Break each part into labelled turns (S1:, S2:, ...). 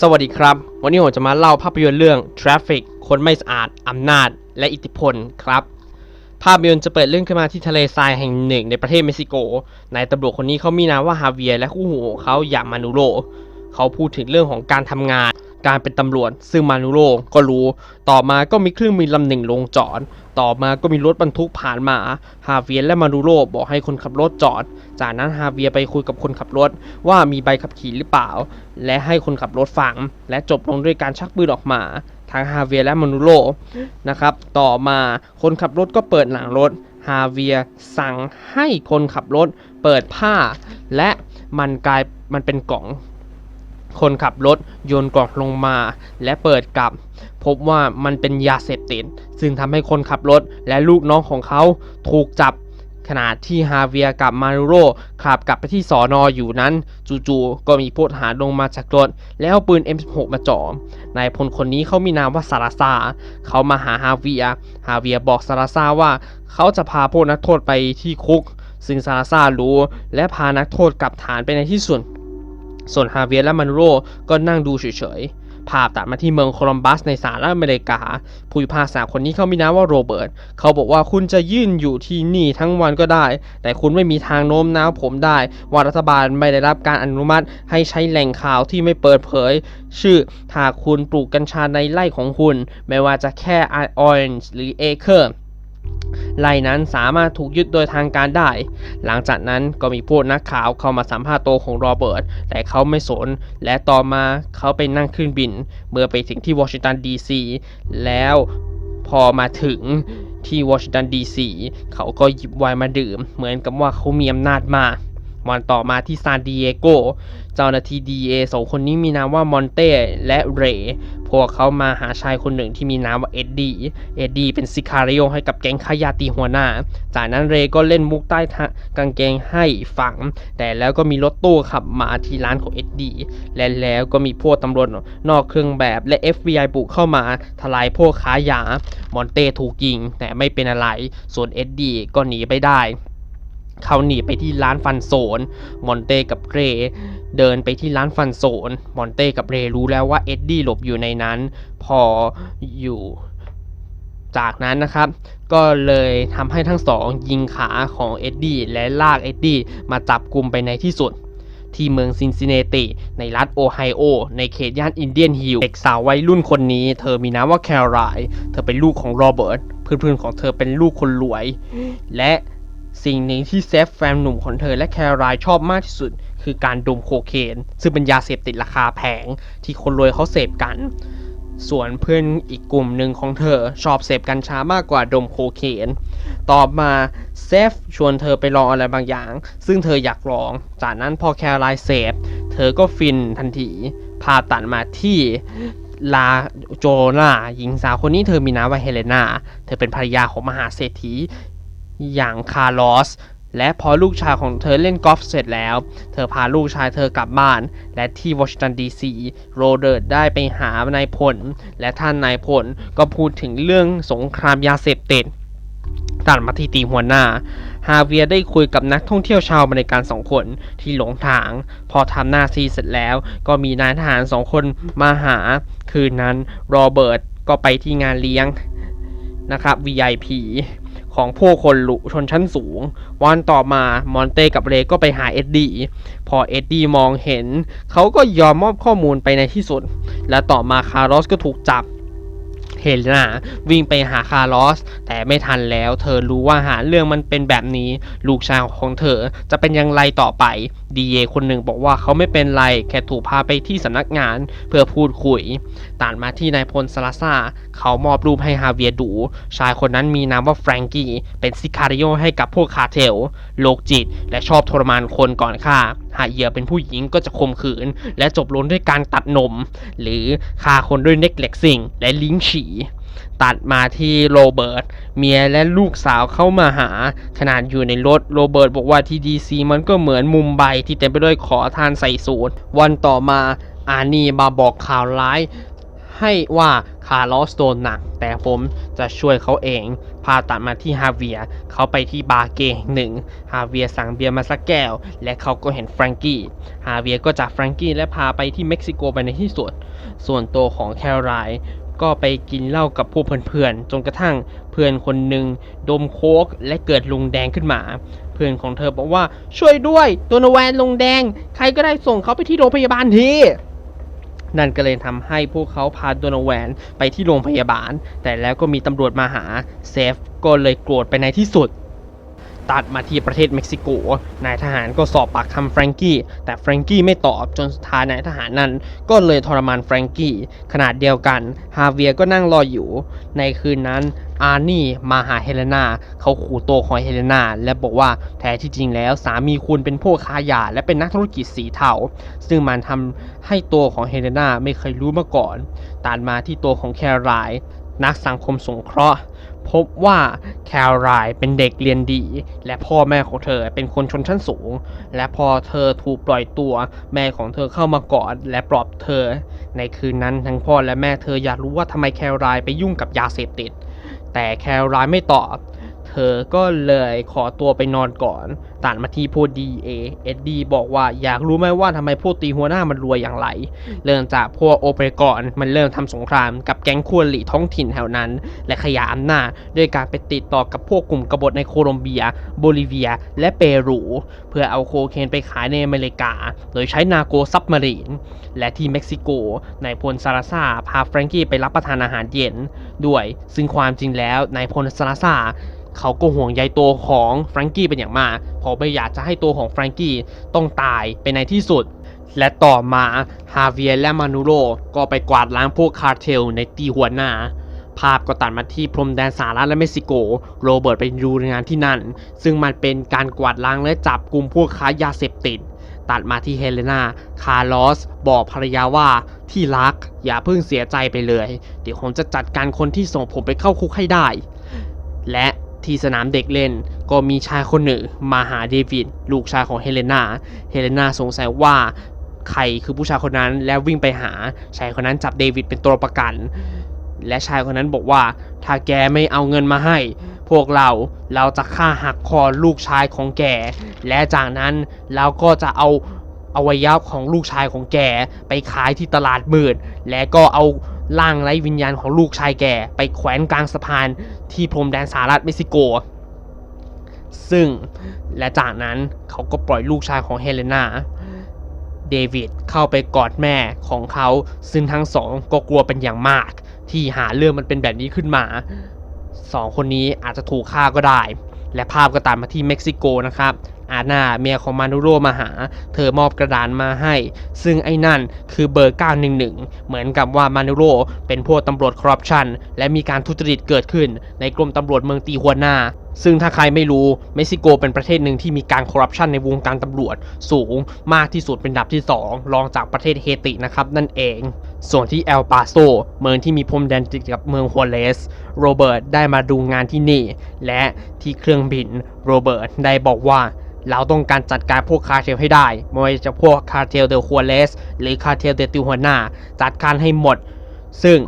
S1: สวัสดีครับ วันนี้ผมจะมาเล่าภาพยนตร์เรื่อง Traffic คนไม่สะอาด อำนาจ และอิทธิพลครับ ภาพยนตร์จะเปิดเรื่องขึ้นมาที่ทะเลทรายแห่งหนึ่งในประเทศเม็กซิโก นายตำรวจคนนี้เขามีนามว่าฮาเวียร์และคู่หูของเขาอย่างมานูโรเขาพูดถึงเรื่องของการทำงาน การเป็นตำรวจ ซึ่งมานูโรก็รู้ ต่อมาก็มีเครื่องบินลำหนึ่งลงจอด ต่อมาก็มีรถบรรทุกผ่านมาฮาเวียร์และมานูโรบอกให้คนขับรถจอด จากนั้นฮาเวียร์ไปคุยกับคนขับรถว่ามีใบขับขี่หรือเปล่า และให้คนขับรถฟัง และจบลงด้วยการชักปืนออกมาทั้งฮาเวียร์และมานูโรนะครับต่อมาคนขับรถก็เปิดหลังรถฮาเวียร์สั่งให้คนขับรถเปิดผ้า และมันกลายมันเป็นกล่อง คนขับรถโยนกล่องลงมา และเปิดกลับ พบว่ามันเป็นยาเสพติด ซึ่งทำให้คนขับรถและลูกน้องของเขาถูกจับขณะที่ฮาเวียร์กับมารุโรขับกลับไปที่สอนออยู่นั้น จู่ๆก็มีผู้ทหารลงมาจากรถแล้วเอาปืน M16 มาจ่อนายพลคนนี้เขามีนามว่าซาราซาเขามาหาฮาเวียร์ฮาเวียร์บอกซาราซาว่าเขาจะพาพวกนักโทษไปที่คุก ซึ่งซาราซารู้และพานักโทษกลับฐานไปในที่สุด ส่วนฮาเวียร์และมานูโรก็นั่งดูเฉยๆ ภาพตัดมาที่เมืองโคลัมบัสในสหรัฐอเมริกา ผู้พิพากษาคนนี้เขามีนามว่าโรเบิร์ต เขาบอกว่าคุณจะยื่นอยู่ที่นี่ทั้งวันก็ได้ แต่คุณไม่มีทางโน้มน้าวผมได้ ว่ารัฐบาลไม่ได้รับการอนุมัติให้ใช้แหล่งข่าวที่ไม่เปิดเผย ชื่อหาคุณปลูกกัญชาในไร่ของคุณ ไม่ว่าจะแค่ไอออนหรือเอเคอร์ ไล่นั้นสามารถถูกยึดโดยทางการได้ หลังจากนั้นก็มีพวกนักข่าวเข้ามาสัมภาษณ์ตัวของโรเบิร์ต แต่เขาไม่สน และต่อมาเขาไปนั่งเครื่องบิน เมื่อไปถึงที่วอชิงตันดีซี แล้วพอมาถึงที่วอชิงตันดีซีเขาก็หยิบไวน์มาดื่ม เหมือนกับว่าเขามีอำนาจมากวันต่อมาที่ซานดิเอโก เจ้าหน้าที่ DA สองคนนี้มีนามว่ามอนเต้และเรย์ วกเขามาหาชายคนหนึ่งที่มีนามว่าเอ็ดดี้ เอ็ดดี้เป็นซิคาริโอให้กับแก๊งขายาตีหัวหน้า จากนั้นเรก็เล่นมุกใต้กางเกงให้ฝัง แต่แล้วก็มีรถตู้ขับมาที่ร้านของเอ็ดดี้ และแล้วก็มีพวกตำรวจนอกเครื่องแบบและ FBI บุกเข้ามาทลายพวกค้ายา มอนเต้ถูกยิง แต่ไม่เป็นอะไร ส่วนเอ็ดดี้ก็หนีไปได้ เขาหนีไปที่ร้านฟันโซน มอนเต้กับเร เดินไปที่ร้านฟันโซนมอนเต้กับเรรู้แล้วว่าเอ็ดดี้หลบอยู่ในนั้น พออยู่จากนั้นนะครับ ก็เลยทำให้ทั้งสองยิงขาของเอ็ดดี้และลากเอ็ดดี้มาจับกลุ่มไปในที่สุด ที่เมืองซินซินเนติ ในรัฐโอไฮโอ ในเขตย่านอินเดียนฮิลล์เด็กสาววัยรุ่นคนนี้เธอมีนามว่าแคโรไลน์เธอเป็นลูกของโรเบิร์ตเพื่อนๆของเธอเป็นลูกคนรวย และสิ่งหนึ่งที่เซฟแฟนหนุ่มของเธอและแคโรไลน์ชอบมากที่สุด คือการดมโคเคน ซึ่งเป็นยาเสพติดราคาแพงที่คนรวยเขาเสพกัน ส่วนเพื่อนอีกกลุ่มหนึ่งของเธอชอบเสพกัญชามากกว่าดมโคเคน ต่อมาเซฟชวนเธอไปลองอะไรบางอย่าง ซึ่งเธออยากลอง จากนั้นพอแคโรไลเสพเธอก็ฟินทันที พาตัดมาที่ลาโจนาหญิงสาวคนนี้เธอมีนามว่าเฮเลนา เธอเป็นภรรยาของมหาเศรษฐีอย่างคาร์ลอส และพอลูกชายของเธอเล่นกอล์ฟเสร็จแล้ว เธอพาลูกชายเธอกลับบ้าน และที่วอชิงตันดีซีโรเบิร์ตได้ไปหานายพล และท่านนายพลก็พูดถึงเรื่องสงครามยาเสพติดตัดมาที่ตีหัวหน้า ฮาเวียได้คุยกับนักท่องเที่ยวชาวอเมริกันสองคนที่หลงทาง พอทำหน้าที่เสร็จแล้ว ก็มีนายทหารสองคนมาหา คืนนั้นโรเบิร์ตก็ไปที่งานเลี้ยงนะครับ VIP ของผู้คนหลุชนชั้นสูง วันต่อมามอนเต้กับเรก็ไปหาเอ็ดดี้พอเอ็ดดี้มองเห็น เขาก็ยอมมอบข้อมูลไปในที่สุด และต่อมาคาร์ลอสก็ถูกจับ เฮเลนาวิ่งไปหาคาร์ลอส แต่ไม่ทันแล้ว เธอรู้ว่าหาเรื่องมันเป็นแบบนี้ ลูกชายของเธอจะเป็นอย่างไรต่อไป ดีเอคนหนึ่งบอกว่าเขาไม่เป็นไร แค่ถูกพาไปที่สำนักงานเพื่อพูดคุยตัดมาที่นายพลซาลาซาเขามอบรูปให้ฮาเวียดู ชายคนนั้นมีนามว่าแฟรงกี้ เป็นซิคาริโอให้กับพวกคาเทลโรคจิต และชอบทรมานคนก่อนฆ่า หากเหยื่อเป็นผู้หญิงก็จะข่มขืน และจบลงด้วยการตัดนม หรือฆ่าคนด้วยเน็กเล็กสิ่ง และลิงฉี่ตัดมาที่โรเบิร์ตเมียและลูกสาวเข้ามาหา ขนาดอยู่ในรถโรเบิร์ตบอกว่าที่ดีซีมันก็เหมือนมุมไบที่เต็มไปด้วยขอทานใส่สูตร วันต่อมาอานีมาบอกข่าวร้าย ให้ว่าคาร์ลอสโดนหนัก แต่ผมจะช่วยเขาเองพาตัดมาที่ฮาเวียเขาไปที่บาร์เกย์แห่งหนึ่งฮาเวียสั่งเบียร์มาสักแก้ว และเขาก็เห็นแฟรงกี้ฮาเวียก็จับแฟรงกี้และพาไปที่เม็กซิโกไปในที่สุดส่วนตัวของแคโรไลก็ไปกินเหล้ากับพวกเพื่อนๆ จนกระทั่งเพื่อนคนหนึ่งดมโค้กและเกิดลุงแดงขึ้นมา เพื่อนของเธอบอกว่าช่วยด้วยโดนแวนลุงแดง ใครก็ได้ส่งเขาไปที่โรงพยาบาลที นั่นก็เลยทำให้พวกเขาพาโดนแวนไปที่โรงพยาบาล แต่แล้วก็มีตำรวจมาหาเซฟก็เลยโกรธไปในที่สุด ตัดมาที่ประเทศเม็กซิโก นายทหารก็สอบปากคำแฟรงกี้แต่แฟรงกี้ไม่ตอบจนสุดท้ายนายทหารนั้น ก็เลยทรมานแฟรงกี้ขนาดเดียวกันฮาเวียก็นั่งรออยู่ ในคืนนั้นอาร์นี่มาหาเฮเลนาเขาขู่ตัวของเฮเลนาและบอกว่าแท้ที่จริงแล้วสามีคุณเป็นพวกค้ายาและเป็นนักธุรกิจสีเทาซึ่งมันทำให้ตัวของเฮเลนาไม่เคยรู้มาก่อนตัดมาที่ตัวของแครไลน์นักสังคมสงเคราะห์ พบว่าแคลรไรเป็นเด็กเรียนดี และพ่อแม่ของเธอเป็นคนชนชั้นสูง และพอเธอถูกปล่อยตัวแม่ของเธอเข้ามากอดและปลอบเธอ ในคืนนั้นทั้งพ่อและแม่เธออยากรู้ว่าทำไมแคลรไรไปยุ่งกับยาเสพติด แต่แคลรไรไม่ตอบ เธอก็เลยขอตัวไปนอนก่อนตัดมาที่พูดดีเอเอ็ดดีบอกว่าอยากรู้ไหมว่าทำไมพวกตีหัวหน้ามันรวยอย่างไร เริ่มจากพวกโอเปรกอนมันเริ่มทำสงครามกับแก๊งควรหลีท้องถิ่นแถวนั้น และขยายอำนาจด้วยการไปติดต่อกับพวกกลุ่มกบฏในโคลอมเบีย โบลิเวีย และเปรู เพื่อเอาโคเคนไปขายในอเมริกา โดยใช้นาโกซับมารีน และที่เม็กซิโกนายพลซาราซาพาแฟรงกี้ไปรับประทานอาหารเย็น ด้วยซึ่งความจริงแล้วนายพลซาราซา เขาก็ห่วงใยตัวของแฟรงกี้เป็นอย่างมากเพราะไม่อยากจะให้ตัวของแฟรงกี้ต้องตายไปในที่สุด และต่อมาฮาเวียร์และมานูโรก็ไปกวาดล้างพวกคาร์เทลในตีหัวหน้าภาพก็ตัดมาที่พรมแดนสหรัฐและเม็กซิโก โรเบิร์ตไปดูงานที่นั่น ซึ่งมันเป็นการกวาดล้างและจับกลุ่มพวกค้ายาเสพติด ตัดมาที่เฮเลนา คาร์ลอส บอกภรรยาว่าที่รัก อย่าเพิ่งเสียใจไปเลย เดี๋ยวผมจะจัดการคนที่ส่งผมไปเข้าคุกให้ได้ และ ที่สนามเด็กเล่น ก็มีชายคนหนึ่งมาหาเดวิดลูกชายของเฮเลนาเฮเลนาสงสัยว่าใครคือผู้ชายคนนั้นและวิ่งไปหาชายคนนั้นจับเดวิดเป็นตัวประกัน และชายคนนั้นบอกว่า ถ้าแกไม่เอาเงินมาให้ พวกเราเราจะฆ่าหักคอลูกชายของแก และจากนั้นเราก็จะเอา อวัยวะของลูกชายของแกไปขายที่ตลาดมืด และก็เอาร่างไร้วิญญาณของลูกชายแกไปแขวนกลางสะพานที่พรมแดนสหรัฐเม็กซิโก ซึ่งและจากนั้นเขาก็ปล่อยลูกชายของเฮเลนาเดวิดเข้าไปกอดแม่ของเขาซึ่งทั้งสองก็กลัวเป็นอย่างมาก ที่หาเรื่องมันเป็นแบบนี้ขึ้นมาสองคนนี้อาจจะถูกฆ่าก็ได้ และภาพก็ตามมาที่เม็กซิโกนะครับ อาน่าเมียของมานุโรมาหา เธอมอบกระดานมาให้ ซึ่งไอ้นั่นคือเบอร์ 911 เหมือนกับว่ามานุโรเป็นพวกตำรวจคอร์รัปชันและมีการทุจริตเกิดขึ้น ในกรมตำรวจเมืองตีหัวหน้าซึ่งถ้าใครไม่รู้เม็กซิโกเป็นประเทศหนึ่งที่มีการคอร์รัปชันในวงการตำรวจ สูงมากที่สุดเป็นอันดับที่ 2 รองจากประเทศเฮตินะครับนั่นเอง ส่วนที่เอลปาโซเมืองที่มีพรมแดนติดกับเมืองฮัวเลส โรเบิร์ตได้มาดูงานที่นี่ และที่เครื่องบินโรเบิร์ตได้บอกว่า เราต้องการจัดการพวกคาเทลให้ได้ไม่ว่าจะพวกคาเทลเดลฮัวเลส หรือคาเทลเดติวหัวหน้า จัดการให้หมด ซึ่ง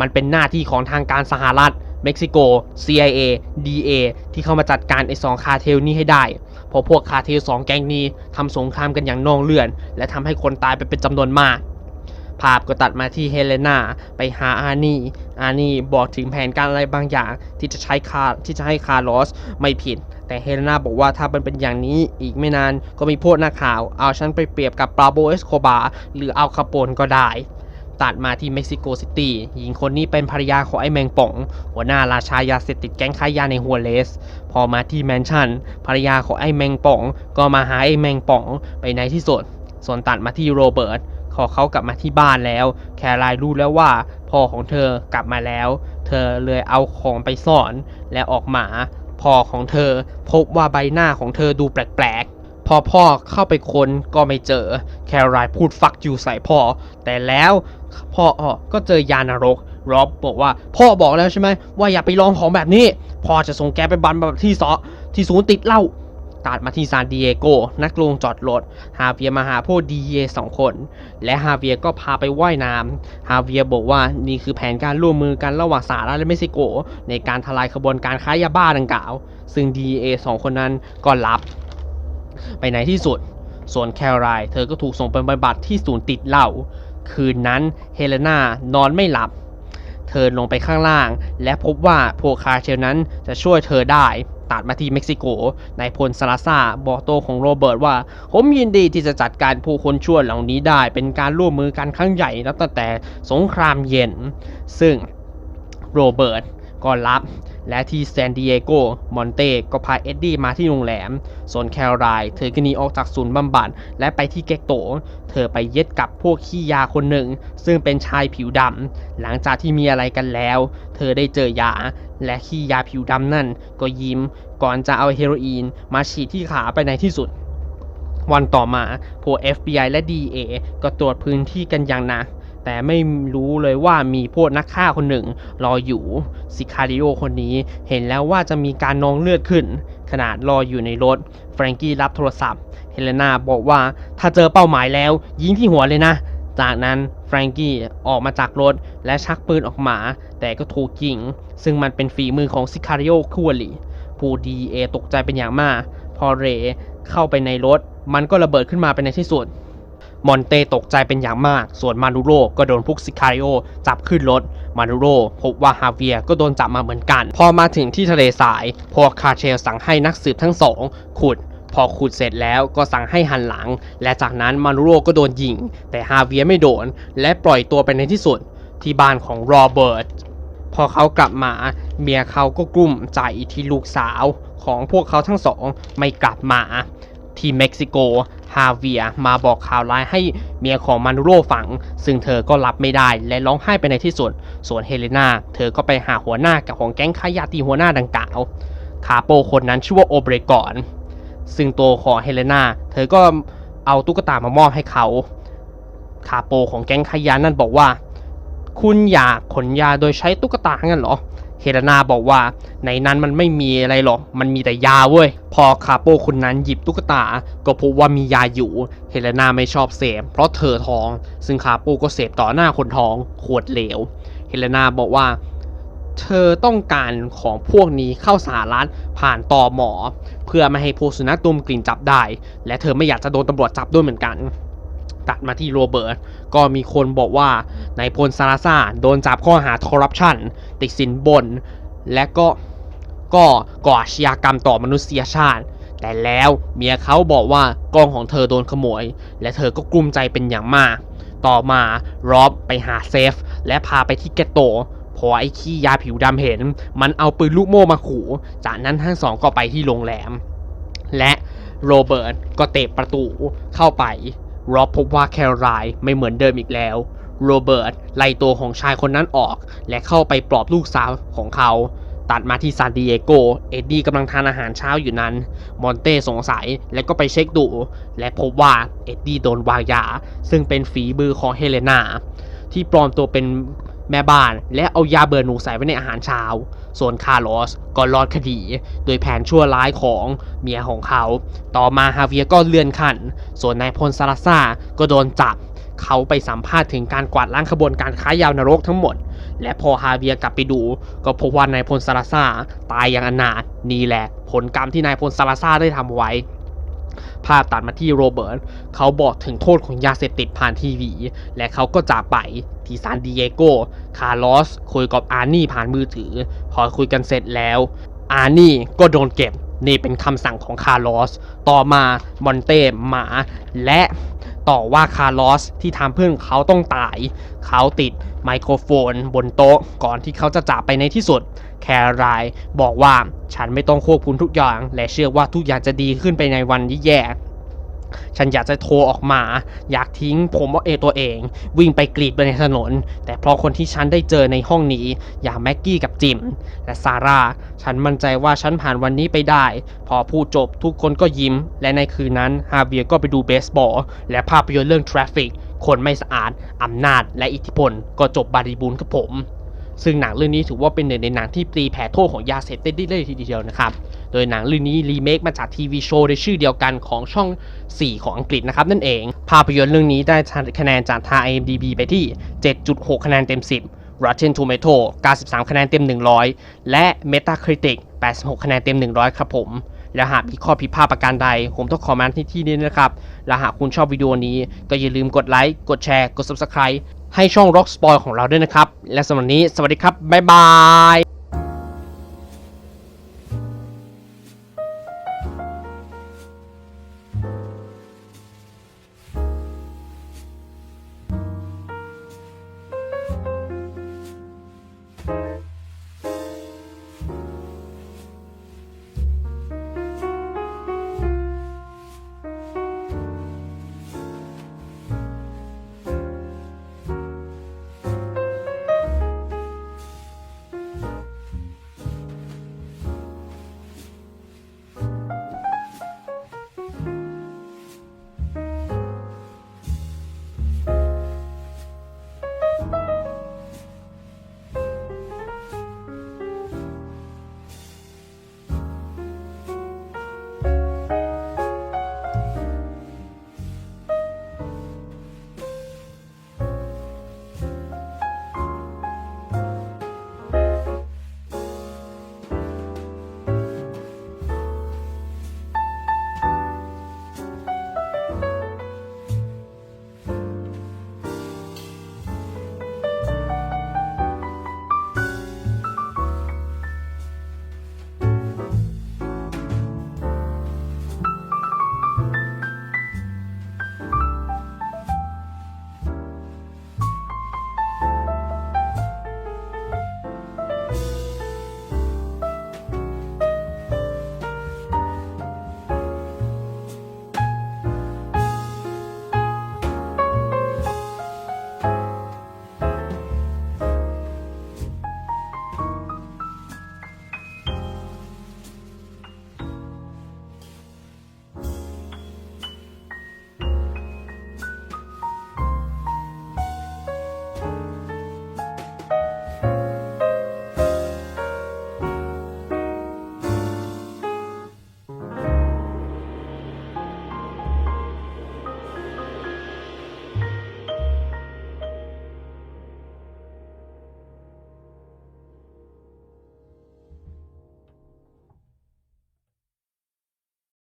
S1: มันเป็นหน้าที่ของทางการสหรัฐ เม็กซิโก CIA DA ที่เข้ามาจัดการไอ้สองคาเทลนี้ให้ได้เพราะพวกคาเทลสองแก๊งนี้ทำสงครามกันอย่างนองเลือน และทำให้คนตายไปเป็นจำนวนมากภาพก็ตัดมาที่เฮเลนาไปหาอานี่ อานี่บอกถึงแผนการอะไรบางอย่างที่จะใช้คาที่จะให้คาร์ลอสไม่ผิด แต่เฮเลนาบอกว่าถ้ามันเป็นอย่างนี้อีกไม่นานก็มีพวกนักข่าว เอาฉันไปเปรียบกับปราโบเอสโคบาหรืออัลคาโปนก็ได้ตัดมาที่เม็กซิโกซิตี้ หญิงคนนี้เป็นภรรยาของไอ้แมงป่อง หัวหน้าราชายาเสพติดแก๊งค้ายาในฮัวเลส พอมาที่แมนชั่น ภรรยาของไอ้แมงป่อง ก็มาหาไอ้แมงป่องไปในที่สุด ส่วนตัดมาที่โรเบิร์ตพอเขากลับมาที่บ้านแล้ว แครไลน์รู้แล้วว่าพ่อของเธอกลับมาแล้ว เธอเลยเอาของไปซ่อนและออกมา พ่อของเธอพบว่าใบหน้าของเธอดูแปลกๆ พอพ่อเข้าไปค้นก็ไม่เจอ แครายพูดฟักอยู่ใส่พ่อ แต่แล้วพ่อก็เจอยานรกร็อบบอกว่าพ่อบอกแล้วใช่ไหมว่าอย่าไปลองของแบบนี้ พ่อจะส่งแกไปบันแบบที่ซอที่ศูนย์ติดเหล้า ตัดมาที่ซานดิเอโก นักลงจอดรถ ฮาเวียมาหาพวกดีเอสองคน และฮาเวียก็พาไปว่ายน้ำ ฮาเวียบอกว่านี่คือแผนการร่วมมือกันระหว่างสหรัฐและเม็กซิโก ในการทลายขบวนการค้ายาบ้าดังกล่าว ซึ่ง DEA สองคนนั้นก็รับ ไปในที่สุด ส่วนแคโรไลน์เธอก็ถูกส่งไปบำบัดที่ศูนย์ติดเหล้า คืนนั้นเฮเลนานอนไม่หลับ เธอลงไปข้างล่าง และพบว่าพวกคาเชลนั้นจะช่วยเธอได้ ตัดมาที่เม็กซิโก นายพลซาลาซาบอกโตของโรเบิร์ตว่า ผมยินดีที่จะจัดการผู้คนชั่วเหล่านี้ได้ เป็นการร่วมมือกันครั้งใหญ่นับตั้งแต่สงครามเย็น ซึ่งโรเบิร์ตก็รับ และที่ซานดิเอโก มอนเต้ก็พาเอ็ดดี้มาที่โรงแรม ส่วนแคโรไลน์เธอก็หนีออกจากศูนย์บำบัดและไปที่เกกโต เธอไปเย็ดกับพวกขี้ยาคนหนึ่ง ซึ่งเป็นชายผิวดำ หลังจากที่มีอะไรกันแล้ว เธอได้เจอยา และขี้ยาผิวดำนั่น ก็ยิ้ม ก่อนจะเอาเฮโรอีนมาฉีดที่ขาไปในที่สุด วันต่อมาพวก FBI และ DA ก็ตรวจพื้นที่กันอย่างหนัก แต่ไม่รู้เลยว่ามีพวกนักฆ่าคนหนึ่ง รออยู่ซิคาริโอคนนี้เห็นแล้วว่าจะมีการนองเลือดขึ้น ขนาดรออยู่ในรถ แฟรงกี้รับโทรศัพท์ เฮเลนาบอกว่าถ้าเจอเป้าหมายแล้ว ยิงที่หัวเลยนะ จากนั้นแฟรงกี้ออกมาจากรถและชักปืนออกมา แต่ก็ถูกยิง ซึ่งมันเป็นฝีมือของซิคาริโอคู่อริผู้ดีเอตกใจเป็นอย่างมาก พอเรเข้าไปในรถ มันก็ระเบิดขึ้นมาเป็นในที่สุด มอนเตตกใจเป็นอย่างมาก ส่วนมานูโรก็โดนพวกซิคาริโอจับขึ้นรถ มานูโรพบว่าฮาเวียก็โดนจับมาเหมือนกัน พอมาถึงที่ทะเลทราย พวกคาร์เชลสั่งให้นักสืบทั้งสองขุดพอขุดเสร็จแล้วก็สั่งให้หันหลัง และจากนั้นมานูโรก็โดนยิง แต่ฮาเวียไม่โดน และปล่อยตัวไปในที่สุด ที่บ้านของโรเบิร์ตพอเขากลับมา เมียเขาก็กลุ้มใจที่ลูกสาวของพวกเขาทั้งสองไม่กลับมา ที่เม็กซิโก ฮาเวียมาบอกข่าวร้ายให้เมียของมานูโรฟัง ซึ่งเธอก็รับไม่ได้และร้องไห้ไปในที่สุด ส่วนเฮเลนาเธอก็ไปหาหัวหน้ากับของแก๊งค้ายาตีหัวหน้าดังกล่าว คาโปคนนั้นชื่อว่าโอเบรกอน ซึ่งตัวของเฮเลนาเธอก็เอาตุ๊กตามามอบให้เขา คาโปของแก๊งค้ายานั่นบอกว่า คุณอยากขนยาโดยใช้ตุ๊กตางั้นเหรอ เฮเลนาบอกว่า ในนั้นมันไม่มีอะไรหรอก มันมีแต่ยาเว้ย พอคาโปคนนั้นหยิบตุ๊กตา ก็พบว่ามียาอยู่ เฮเลนาไม่ชอบเสพเพราะเธอท้อง ซึ่งคาโปก็เสพต่อหน้าคนท้อง ขวดเหลว เฮเลนาบอกว่า เธอต้องการของพวกนี้เข้าสหรัฐผ่านต่อหมอ เพื่อไม่ให้พวกสุนัขดมกลิ่นจับได้ และเธอไม่อยากจะโดนตำรวจจับด้วยเหมือนกัน ตัดมาที่โรเบิร์ตก็มีคนบอกว่านายพลซาราซาโดนจับข้อหาคอร์รัปชันติดสินบน และก็ก็ก่ออาชญากรรมต่อมนุษยชาติ แต่แล้วเมียเขาบอกว่ากล้องของเธอโดนขโมย และเธอก็กลุ้มใจเป็นอย่างมาก ต่อมารอบไปหาเซฟ และพาไปที่แกตโตพอไอ้ขี้ยาผิวดำเห็น มันเอาปืนลูกโม่มาขู่ จากนั้นทั้งสองก็ไปที่โรงแรม และโรเบิร์ตก็เตะประตูเข้าไป รอบพบว่าแคลรไลน์ไม่เหมือนเดิมอีกแล้ว โรเบิร์ตไล่ตัวของชายคนนั้นออก และเข้าไปปลอบลูกสาวของเขา ตัดมาที่ซานดิเอโก เอ็ดดี้กำลังทานอาหารเช้าอยู่นั้น มอนเต้สงสัยและก็ไปเช็คดู และพบว่าเอ็ดดี้โดนวางยา ซึ่งเป็นฝีมือของเฮเลนาที่ปลอมตัวเป็น แม่บ้านและเอายาเบื่อหนูใส่ไว้ในอาหารเช้า ส่วนคาร์ลอสก็รอดคดี โดยแผนชั่วร้ายของเมียของเขา ต่อมาฮาเวียก็เลื่อนขั้น ส่วนนายพลซาลาซาก็โดนจับ เขาไปสัมภาษณ์ถึงการกวาดล้างขบวนการค้ายานรกทั้งหมด และพอฮาเวียกลับไปดู ก็พบว่านายพลซาลาซาตายอย่างอนาถนี่แหละ ผลกรรมที่นายพลซาลาซาได้ทำไว้ ภาพตัดมาที่โรเบิร์ตเขาบอกถึงโทษของยาเสพติดผ่านทีวี และเขาก็จากไปที่ซานดิเอโก คาร์ลอสคุยกับอาร์นี่ผ่านมือถือ พอคุยกันเสร็จแล้ว อาร์นี่ก็โดนเก็บ นี่เป็นคำสั่งของคาร์ลอส ต่อมามอนเต้หมา และต่อว่าคาร์ลอสที่ทำเพื่อนเขาต้องตาย เขาติด ไมโครโฟนบนโต๊ะก่อนที่เขาจะจากไปในที่สุด แครไรบอกว่าฉันไม่ต้องควบคุมทุกอย่าง และเชื่อว่าทุกอย่างจะดีขึ้นไปในวันที่แย่ฉันอยากจะโทรออกมา อยากทิ้งผมว่าเอตัวเอง วิ่งไปกรีดไปในถนน แต่เพราะคนที่ฉันได้เจอในห้องนี้ อย่างแม็กกี้กับจิม และซาร่า ฉันมั่นใจว่าฉันผ่านวันนี้ไปได้ พอพูดจบทุกคนก็ยิ้ม และในคืนนั้นฮาเวียร์ก็ไปดูเบสบอล และภาพยนตร์เรื่อง Traffic คนไม่สะอาดอำนาจและอิทธิพลก็จบบาริบูรณ์กับผม ซึ่งหนังเรื่องนี้ถือว่าเป็นหนึ่งในหนังที่ตีแผ่โทษของยาเสพติดได้เลยทีเดียวนะครับ โดยหนังเรื่องนี้รีเมคมาจากทีวีโชว์ในชื่อเดียวกันของช่อง 4 ของอังกฤษนะครับนั่นเอง ภาพยนตร์เรื่องนี้ได้คะแนนจากทาง IMDb ไปที่ 7.6 คะแนนเต็ม 10 Rotten Tomato 93 คะแนนเต็ม 100 และ Metacritic 86 คะแนนเต็ม 100 ครับผม และหากมีข้อผิดพลาดประการใด ผมต้องขอมาที่ที่นี้นะครับ และหากคุณชอบวิดีโอนี้ ก็อย่าลืมกดไลค์ กดแชร์ กด Subscribe ให้ช่อง Rock Spoil ของเราด้วยนะครับ และสำหรับวันนี้ สวัสดีครับ บ๊ายบาย